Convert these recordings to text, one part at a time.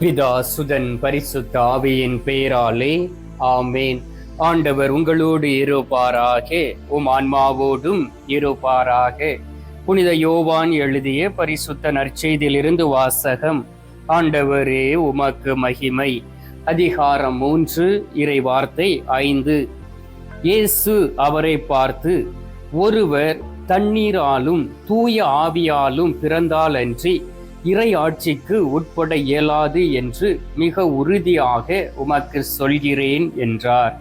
பிதா சுதன் பரிசுத்த ஆவியின் பெயராலே ஆமேன். ஆண்டவர் உங்களோடு இருப்பாராக உம் ஆன்மாவோடும் இருப்பாராக. புனித யோவான் எழுதிய பரிசுத்த நற்செய்தியிலிருந்து வாசகம் ஆண்டவரே உமக்கு மகிமை. அதிகாரம் மூன்று இறை வார்த்தை ஐந்து. இயேசு அவரை பார்த்து ஒருவர் தண்ணீராலும் தூய ஆவியாலும் பிறந்தாலன்றி இறை ஆட்சிக்கு உட்பட இயலாது என்று மிக உறுதியாக உமக்கு சொல்கிறேன் என்றார்.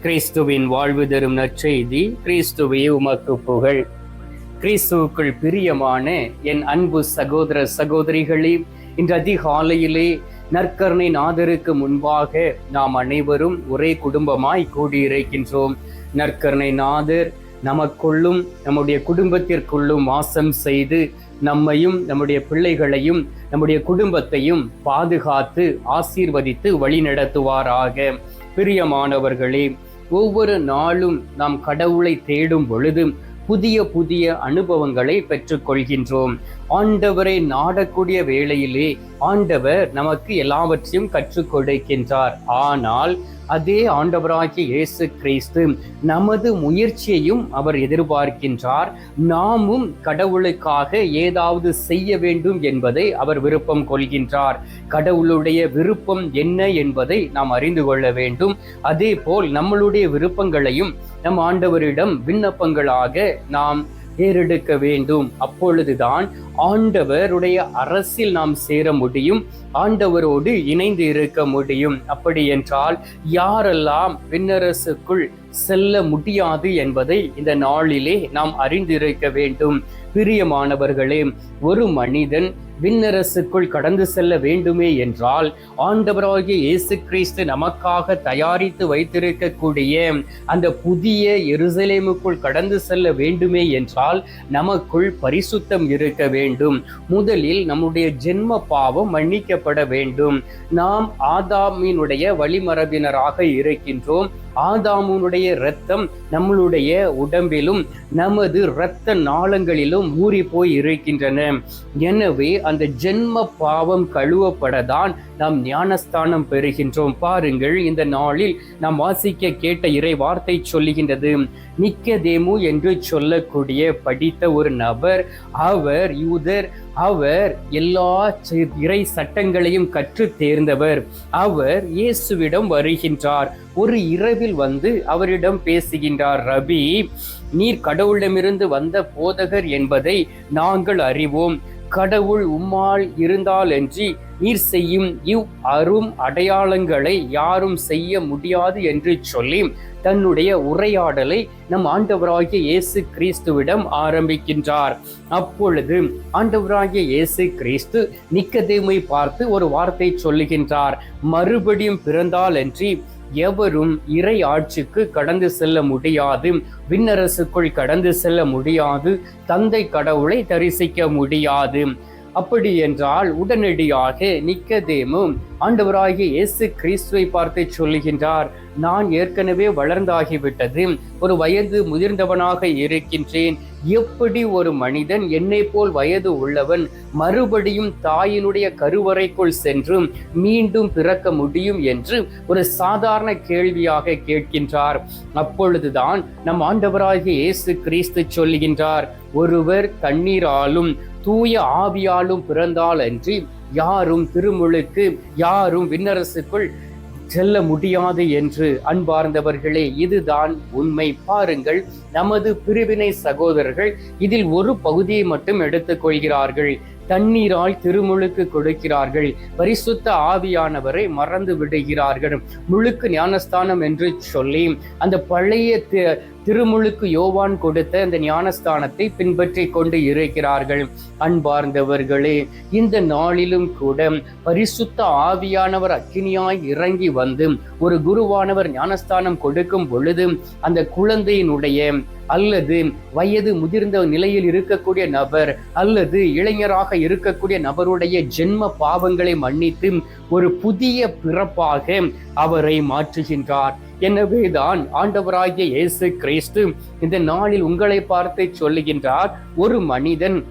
கிறிஸ்துவின் வாழ்வு தரும் நற்செய்தி கிறிஸ்துவே உமக்கு புகழ். கிறிஸ்துவுக்குள் பிரியமான என் அன்பு சகோதர சகோதரிகளே இன்று அதிகாலையிலே நற்கருணை நாதருக்கு முன்பாக நாம் அனைவரும் ஒரே குடும்பமாய் கூடியிருக்கின்றோம். நற்கருணை நாதர் நமக்குள்ளும் நம்முடைய குடும்பத்திற்குள்ளும் வாசம் செய்து நம்மையும் நம்முடைய பிள்ளைகளையும் நம்முடைய குடும்பத்தையும் பாதுகாத்து ஆசீர்வதித்து வழிநடத்துவாராக. பிரியமானவர்களே ஒவ்வொரு நாளும் நாம் கடவுளை தேடும் பொழுது புதிய புதிய அனுபவங்களை பெற்றுக்கொள்கின்றோம். ஆண்டவரை நாடக்கூடிய வேளையிலே ஆண்டவர் நமக்கு எல்லாவற்றையும் கற்றுக் கொடுக்கின்றார். ஆனால் அதே ஆண்டவராகிய இயேசு கிறிஸ்து நமது முயற்சியையும் அவர் எதிர்பார்க்கின்றார். நாமும் கடவுளுக்காக ஏதாவது செய்ய வேண்டும் என்பதை அவர் விருப்பம் கொள்கின்றார். கடவுளுடைய விருப்பம் என்ன என்பதை நாம் அறிந்து கொள்ள வேண்டும். அதே போல் நம்மளுடைய விருப்பங்களையும் நம் ஆண்டவரிடம் விண்ணப்பங்களாக நாம் ஏறெடுக்க வேண்டும். அப்பொழுதுதான் ஆண்டவருடைய அரசில் நாம் சேர முடியும். ஆண்டவரோடு இணைந்து இருக்க முடியும். அப்படி என்றால் யாரெல்லாம் விண்ணரசுக்குள் செல்ல முடியாது என்பதை இந்த நாளிலே நாம் அறிந்திருக்க வேண்டும். பிரியமானவர்களே ஒரு மனிதன் விண்ணரசுக்குள் கடந்து செல்ல வேண்டுமே என்றால் ஆண்டவராகிய இயேசு கிறிஸ்து நமக்காக தயாரித்து வைத்திருக்கக்கூடிய அந்த புதிய எருசலேமுக்குள் கடந்து செல்ல வேண்டுமே என்றால் நமக்குள் பரிசுத்தம் இருக்க வேண்டும். முதலில் நம்முடைய ஜென்ம பாவம் மன்னிக்கப்பட வேண்டும். நாம் ஆதாமினுடைய வழிமரபினராக இருக்கின்றோம். ஆதாமுனுடைய இரத்தம் நம்மளுடைய உடம்பிலும் நமது இரத்த நாளங்களிலும் ஊறி போய் இருக்கின்றன. எனவே அந்த ஜென்ம பாவம் கழுவப்படதான் நாம் ஞானஸ்தானம் பெறுகின்றோம். பாருங்கள் இந்த நாளில் நாம் வாசிக்க கேட்ட இறை வார்த்தை சொல்லுகின்றது. நிக்கதேமு என்று சொல்லக்கூடிய படித்த ஒரு நபர் அவர் யூதர் அவர் எல்லா இறை சட்டங்களையும் கற்று தேர்ந்தவர். அவர் இயேசுவிடம் வருகின்றார். ஒரு இரவில் வந்து அவரிடம் பேசுகின்றார் ரபி நீர் கடவுளிடமிருந்து வந்த போதகர் என்பதை நாங்கள் அறிவோம். கடவுள் உம்மால் இருந்தாலன்றி நீர் செய்யும் இவ் அரும் அடையாளங்களை யாரும் செய்ய முடியாது என்று சொல்லி தன்னுடைய உரையாடலை நம் ஆண்டவராகிய இயேசு கிறிஸ்துவிடம் ஆரம்பிக்கின்றார். அப்பொழுது ஆண்டவராகிய இயேசு கிறிஸ்து நிக்கதேமை பார்த்து ஒரு வார்த்தை சொல்லுகின்றார். மறுபடியும் பிறந்தாலன்றி எவரும் இறை ஆட்சிக்கு கடந்து செல்ல முடியாது. விண்ணரசுக்குள் கடந்து செல்ல முடியாது. தந்தை கடவுளை தரிசிக்க முடியாது. அப்படி என்றால் உடனடியாக நிக்கதேமும் ஆண்டவராகிய இயேசு கிறிஸ்துவை பார்த்து சொல்லுகின்றார் நான் ஏற்கனவே வளர்ந்தாகிவிட்டது ஒரு வயது முதிர்ந்தவனாக இருக்கின்றேன். எப்படி ஒரு மனிதன் என்னை போல் வயது உள்ளவன் மறுபடியும் தாயினுடைய கருவறைக்குள் சென்று மீண்டும் பிறக்க முடியும்? என்று ஒரு சாதாரண கேள்வியாக கேட்கின்றார். அப்பொழுதுதான் நம் ஆண்டவராகிய இயேசு கிறிஸ்து சொல்லுகின்றார் ஒருவர் தண்ணீராலும் தூய ஆவியாலும் பிறந்தால் அன்றி யாரும் திருமுழுக்கு யாரும் விண்ணரசுக்குள் செல்ல முடியாது என்று அன்பார்ந்தவர்களே இதுதான் உண்மை. பாருங்கள் நமது பிரிவினை சகோதரர்கள் இதில் ஒரு பகுதியை மட்டும் எடுத்துக்கொள்கிறார்கள். தண்ணீரால் திருமுழுக்கு கொடுக்கிறார்கள். பரிசுத்த ஆவியானவரை மறந்து விடுகிறார்கள். முழுக்கு ஞானஸ்தானம் என்று சொல்லி அந்த பழைய திருமுழுக்கு யோவான் கொடுத்த அந்த ஞானஸ்தானத்தை பின்பற்றி கொண்டு இருக்கிறார்கள். அன்பார்ந்தவர்களே இந்த நாளிலும் கூட பரிசுத்த ஆவியானவர் அக்கினியாய் இறங்கி வந்து ஒரு குருவானவர் ஞானஸ்தானம் கொடுக்கும் பொழுது அந்த குழந்தையினுடைய அல்லது வயது முதிர்ந்த நிலையில் இருக்கக்கூடிய நபர் அல்லது இளைஞராக இருக்கக்கூடிய நபருடைய ஜென்ம பாவங்களை மன்னித்து ஒரு புதிய பிறப்பாக அவரை மாற்றுகின்றார். எனவேதான் ஆண்டவராகிய இயேசு கிறிஸ்து இந்த நாளில் உங்களை பார்த்து சொல்லுகின்றார் ஒரு மனிதன்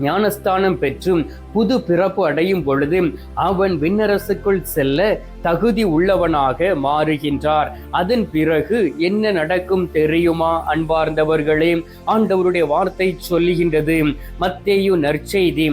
ஞானஸ்தானம் பெற்றும் புது பிறப்பு அடையும் பொழுது அவன் விண்ணரசுக்குள் செல்ல தகுதி உள்ளவனாக மாறுகின்றார். அதன் பிறகு என்ன நடக்கும் தெரியுமா அன்பார்ந்தவர்களே? ஆண்டவருடைய வார்த்தை சொல்லுகின்றது. மத்தேயு நற்செய்தி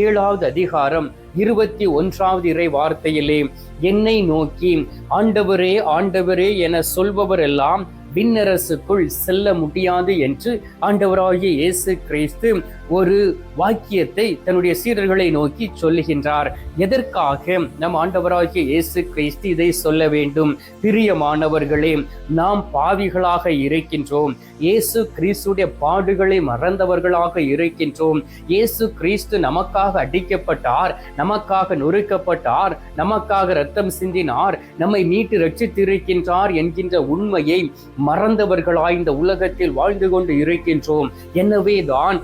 ஏழாவது அதிகாரம் இருபத்தி ஒன்றாவது இறை வார்த்தையிலே என்னை நோக்கி ஆண்டவரே ஆண்டவரே என சொல்பவரெல்லாம் விண்ணரசுக்குள் செல்ல முடியாது என்று ஆண்டவராகிய இயேசு கிறிஸ்து ஒரு வாக்கியத்தை தன்னுடைய சீடர்களை நோக்கி சொல்லுகின்றார். எதற்காக நம் ஆண்டவராகிய இயேசு கிறிஸ்து இதை சொல்ல வேண்டும்? பிரியமானவர்களே நாம் பாவிகளாக இருக்கின்றோம். இயேசு கிறிஸ்துடைய பாடுகளை மறந்தவர்களாக இருக்கின்றோம். இயேசு கிறிஸ்து நமக்காக அடிக்கப்பட்டார் நமக்காக நொறுக்கப்பட்டார் நமக்காக ரத்தம் சிந்தினார் நம்மை மீட்டு ரட்சித்திருக்கின்றார் என்கின்ற உண்மையை மறந்தவர்களாய் இந்த உலகத்தில் வாழ்ந்து கொண்டு இருக்கின்றோம். எனவே தான்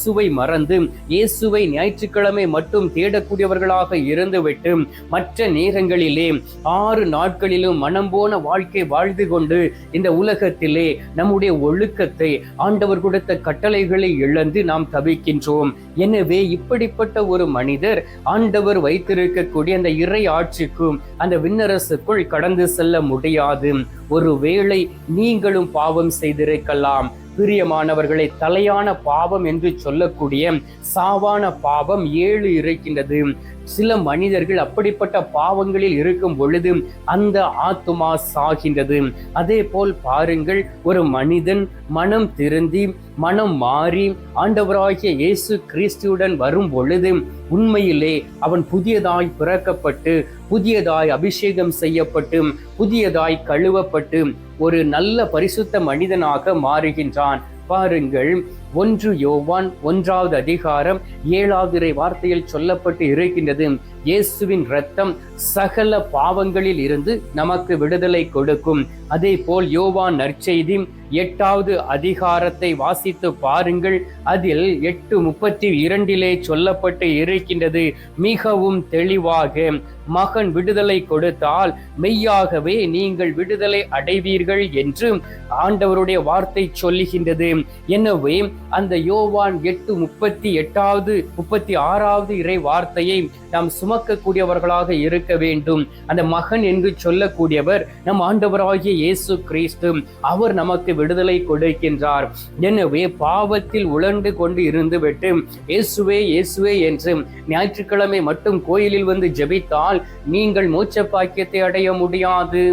இயேசுவை மறந்து இயேசுவை ஞாயிற்றுக்கிழமை மட்டும் தேடக்கூடியவர்களாக இருந்துவிட்டு மற்ற நேரங்களிலே ஆறு நாட்களிலும் மனம் போன வாழ்க்கை வாழ்ந்து கொண்டு இந்த உலகத்திலே நம்முடைய ஒழுக்கத்தை ஆண்டவர் கொடுத்த கட்டளைகளை இழந்து நாம் தவிக்கின்றோம். எனவே இப்படிப்பட்ட ஒரு மனிதர் ஆண்டவர் வைத்திருக்கக்கூடிய அந்த இறை ஆட்சிக்கும் அந்த விண்ணரசுக்குள் கடந்து செல்ல முடியாது. ஒருவேளை நீங்களும் பாவம் செய்திருக்கலாம். பிரியமானவர்களை தலையான பாவம் என்று சொல்லக்கூடிய சாவான பாவம் ஏழு இருக்கின்றது. சில மனிதர்கள் அப்படிப்பட்ட பாவங்களில் இருக்கும் பொழுது அந்த ஆத்துமா சாகின்றது. அதே போல் பாருங்கள் ஒரு மனிதன் மனம் திருந்தி மனம் மாறி ஆண்டவராகிய இயேசு கிறிஸ்துவுடன் வரும் பொழுது உண்மையிலே அவன் புதியதாய் பிறக்கப்பட்டு புதியதாய் அபிஷேகம் செய்யப்பட்டு புதியதாய் கழுவப்பட்டு ஒரு நல்ல பரிசுத்த மனிதனாக மாறுகின்றான். பாருங்கள் ஒன்று யோவான் ஒன்றாவது அதிகாரம் ஏழாவது இறை வார்த்தையில் சொல்லப்பட்டு இருக்கின்றது. இயேசுவின் இரத்தம் சகல பாவங்களில் இருந்து நமக்கு விடுதலை கொடுக்கும். அதே போல் யோவான் நற்செய்தி எட்டாவது அதிகாரத்தை வாசித்து பாருங்கள். அதில் எட்டு முப்பத்தி இரண்டிலே சொல்லப்பட்டு இருக்கின்றது. மிகவும் தெளிவாக மகன் விடுதலை கொடுத்தால் மெய்யாகவே நீங்கள் விடுதலை அடைவீர்கள் என்று ஆண்டவருடைய வார்த்தை சொல்லுகின்றது. எனவே அந்த யோவான் எட்டு முப்பத்தி எட்டாவது முப்பத்தி ஆறாவது இறை வார்த்தையை நாம் சுமக்கக்கூடியவர்களாக இருக்க வேண்டும். அந்த மகன் என்று சொல்லக்கூடியவர் நம் ஆண்டவராகிய இயேசு கிறிஸ்து அவர் நமக்கு விடுதலை கொடுக்கின்றார். எனவே பாவத்தில் உழண்டு கொண்டு இருந்துவிட்டு இயேசுவே இயேசுவே என்று ஞாயிற்றுக்கிழமை மட்டும் கோயிலில் வந்து ஜெபித்தால் நீங்கள் மூச்ச பாக்கியத்தை அடைய முடியாது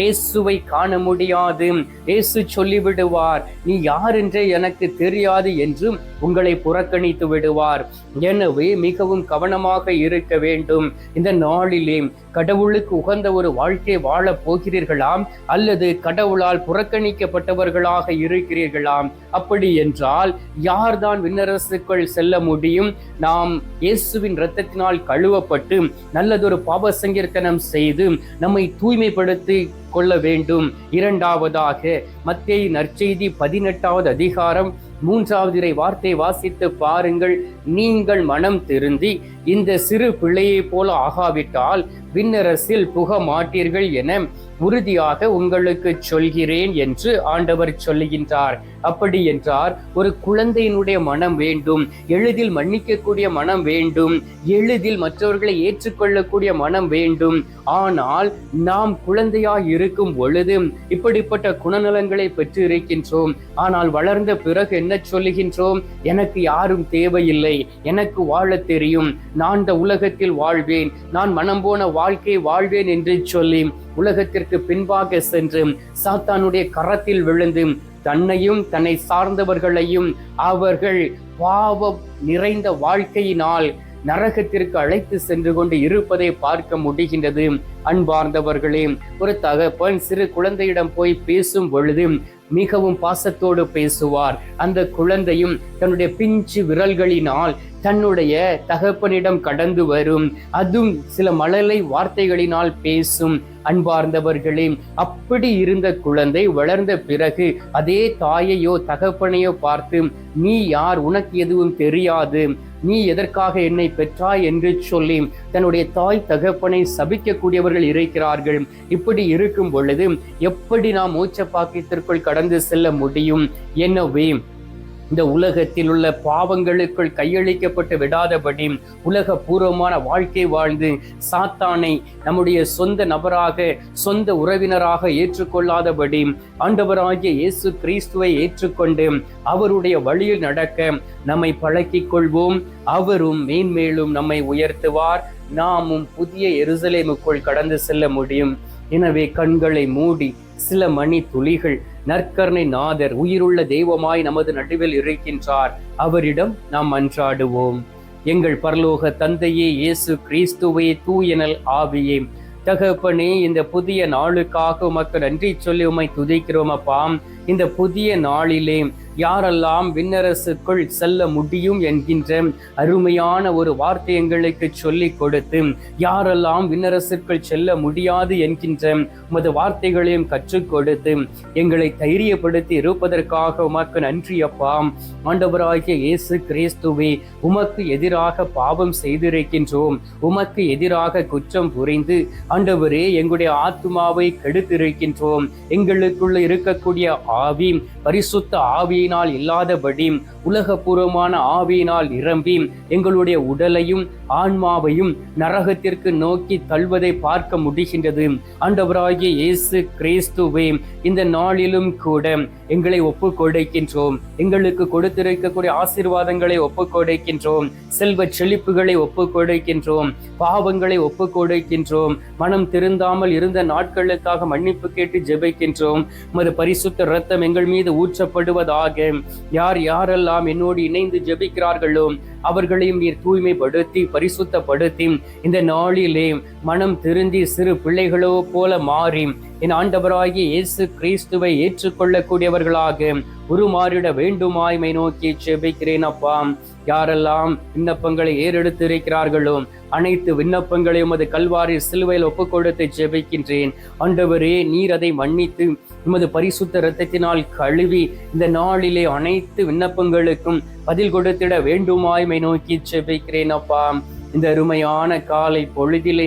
இயேசுவை காண முடியாது. இயேசு சொல்லிவிடுவார் நீ யார் என்றே எனக்கு தெரியாது முடியாது என்று உங்களை புறக்கணித்து விடுவார். எனவே மிகவும் கவனமாக இருக்க வேண்டும். இந்த நாளிலே கடவுளுக்கு உகந்த ஒரு வாழ்க்கை வாழப் போகிறீர்களாம் அல்லது கடவுளால் புறக்கணிக்கப்பட்டவர்களாக இருக்கிறீர்களாம். அப்படி என்றால் யார்தான் விண்ணரசுக்குள் செல்ல முடியும்? நாம் இயேசுவின் இரத்தத்தினால் கழுவப்பட்டு நல்லதொரு பாவ சங்கீர்த்தனம் செய்து நம்மை தூய்மைப்படுத்தி கொள்ள வேண்டும். இரண்டாவதாக மத்திய நற்செய்தி பதினெட்டாவது அதிகாரம் மூன்றாவது இறை வார்த்தை வாசித்து பாருங்கள். நீங்கள் மனம் திருந்தி இந்த சிறு பிள்ளையைப் போல ஆகாவிட்டால் விண்ணரசில் புக மாட்டீர்கள் என உறுதியாக உங்களுக்கு சொல்கிறேன் என்று ஆண்டவர் சொல்லுகின்றார். அப்படி என்றார். ஒரு குழந்தையினுடைய மனம் வேண்டும். எளிதில் மன்னிக்கக்கூடிய மனம் வேண்டும். எளிதில் மற்றவர்களை ஏற்றுக்கொள்ளக்கூடிய மனம் வேண்டும். ஆனால் நாம் குழந்தையாய் இருக்கும் பொழுது இப்படிப்பட்ட குணநலங்களை பெற்று இருக்கின்றோம். ஆனால் வளர்ந்த பிறகு என்ன சொல்லுகின்றோம்? எனக்கு யாரும் தேவையில்லை. எனக்கு வாழ தெரியும். நான் இந்த உலகத்தில் வாழ்வேன். நான் மனம் போன வாழ்க்கை வாழ்வேன் என்று சொல்லி உலகத்திற்கு பின்பாக சென்று சாத்தானுடைய கரத்தில் விழுந்து தன்னையும் தன்னை சார்ந்தவர்களையும் அவர்கள் பாவம் நிறைந்த வாழ்க்கையினால் நரகத்திற்கு அழைத்து சென்று கொண்டு இருப்பதை பார்க்க முடிகின்றது. அன்பார்ந்தவர்களே ஒரு தகப்பன் சிறு குழந்தையிடம் போய் பேசும் பொழுது மிகவும் பாசத்தோடு பேசுவார். அந்த குழந்தையும் தன்னுடைய பிஞ்சு விரல்களினால் தன்னுடைய தகப்பனிடம் கடந்து வரும். அதுவும் சில மழலை வார்த்தைகளினால் பேசும் அன்பார்ந்தவர்களே அப்படி இருந்த குழந்தை வளர்ந்த பிறகு அதே தாயையோ தகப்பனையோ பார்த்து நீ யார்? உனக்கு எதுவும் தெரியாது. நீ எதற்காக என்னை பெற்றாய் என்று சொல்லி தன்னுடைய தாய் தகப்பனை சபிக்கக்கூடியவர்கள் இருக்கிறார்கள். இப்படி இருக்கும் பொழுது எப்படி நாம் மூச்ச பாக்கியத்திற்குள் கடந்து செல்ல முடியும்? எனவே இந்த உலகத்தில் உள்ள பாவங்களுக்குள் கையளிக்கப்பட்டு விடாதபடி உலக பூர்வமான வாழ்க்கை வாழ்ந்து சாத்தானை நம்முடைய சொந்த நபராக சொந்த உறவினராக ஏற்றுக்கொள்ளாதபடி ஆண்டவராகிய இயேசு கிறிஸ்துவை ஏற்றுக்கொண்டு அவருடைய வழியில் நடக்க நம்மை பழக்கிக் கொள்வோம். அவரும் மேன்மேலும் நம்மை உயர்த்துவார். நாமும் புதிய எருசலேமுக்குள் கடந்து செல்ல முடியும். எனவே கண்களை மூடி சில மணி துளிகள் நற்கர்ணை நாதர் உயிருள்ள தெய்வமாய் நமது நடுவில் இருக்கின்றார். அவரிடம் நாம் அன்றாடுவோம். எங்கள் பரலோக தந்தையே இயேசு கிறிஸ்துவே தூயனல் ஆவியே. தகப்பனே இந்த புதிய நாளுக்காக உமக்கு நன்றி சொல்லி உமை துதிக்கிறோம் அப்பாம் இந்த புதிய நாளிலே யாரெல்லாம் விண்ணரசுக்குள் செல்ல முடியும் என்கின்ற அருமையான ஒரு வார்த்தை எங்களுக்கு சொல்லிக் கொடுத்து யாரெல்லாம் விண்ணரசுக்குள் செல்ல முடியாது என்கின்ற உமது வார்த்தைகளையும் கற்றுக் கொடுத்து எங்களை தைரியப்படுத்தி இருப்பதற்காக உமக்கு நன்றி அப்பா. ஆண்டவராகிய இயேசு கிறிஸ்துவே உமக்கு எதிராக பாவம் செய்திருக்கின்றோம். உமக்கு எதிராக குற்றம் புரிந்து ஆண்டவரே எங்களுடைய ஆத்மாவை கெடுத்திருக்கின்றோம். எங்களுக்குள்ள இருக்கக்கூடிய ஆவி பரிசுத்த ஆவியினால் இல்லாதபடி உலகபூர்வமான ஆவியினால் நிரம்பி எங்களுடைய உடலையும் ஆன்மாவையும் நரகத்திற்கு நோக்கி தள்ளுவதை பார்க்க முடிகின்றது. ஆண்டவராகிய இயேசு கிறிஸ்துவே இந்த நாளிலும் கூட எங்களை ஒப்பு கொடுக்கின்றோம் எங்களுக்கு கொடுத்திருக்கக்கூடிய ஆசீர்வாதங்களை ஒப்பு கொடுக்கின்றோம் செல்வ செழிப்புகளை ஒப்பு கொடுக்கின்றோம் பாவங்களை ஒப்பு கொடுக்கின்றோம் மனம் திருந்தாமல் இருந்த நாட்களுக்காக மன்னிப்பு கேட்டு ஜெபிக்கின்றோம். உமது பரிசுத்த ரத்தம் எங்கள் மீது ஊற்றப்படுவதாக. யார் யாரெல்லாம் என்னோடு இணைந்து ஜெபிக்கிறார்களோ அவர்களையும் நீர் தூய்மைப்படுத்தி பரிசுத்தப்படுத்தி இந்த நாளிலே மனம் திருந்தி சிறு பிள்ளைகளோ போல மாறி என் ஆண்டவராகிய இயேசு கிறிஸ்துவை ஏற்றுக்கொள்ளக்கூடியவர்களாக உருமாறிட வேண்டுமாய்மை நோக்கி செபிக்கிறேன் அப்பா. யாரெல்லாம் விண்ணப்பங்களை ஏறெடுத்திருக்கிறார்களோ அனைத்து விண்ணப்பங்களையும் அது கல்வாரி சிலுவையில் ஒப்பு கொடுத்து ஜெபிக்கின்றேன் ஆண்டவரே நீர் அதை மன்னித்து உமது பரிசுத்த இரத்தத்தினால் கழுவி இந்த நாளிலே அனைத்து விண்ணப்பங்களுக்கும் பதில் கொடுத்திட வேண்டுமாய்மை நோக்கி ஜெபிக்கிறேன் அப்பா. இந்த அருமையான காலை பொழுதிலே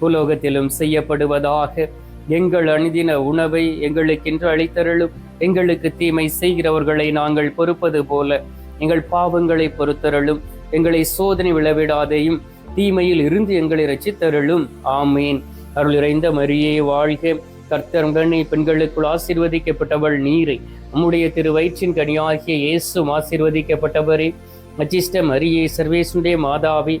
புலோகத்திலும் செய்யப்படுவதாக. எங்கள் அணிதின உணவை எங்களுக்கென்று அளித்தருளும். எங்களுக்கு தீமை செய்கிறவர்களை நாங்கள் பொறுப்பது போல. எங்கள் பாவங்களை பொறுத்தருளும். எங்களை சோதனை விழவிடாதையும் தீமையில் இருந்து எங்களை ரச்சித்தருளும் ஆமேன். அருள் இறைந்த மரியே வாழ்க. கர்த்தர்கள் பெண்களுக்குள் ஆசீர்வதிக்கப்பட்டவள் நீரை. நம்முடைய திரு வயிற்றின் கனியாகிய இயேசும் ஆசீர்வதிக்கப்பட்டவரே. அச்சிஷ்ட மரியே சர்வேசுடைய மாதாவி.